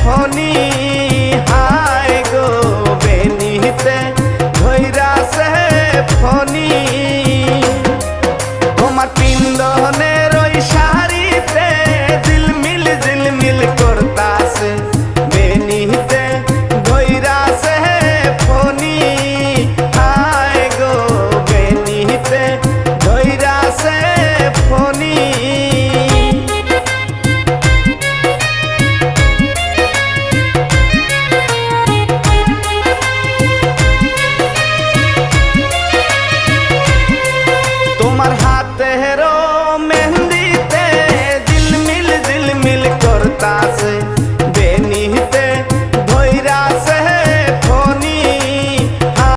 এখনই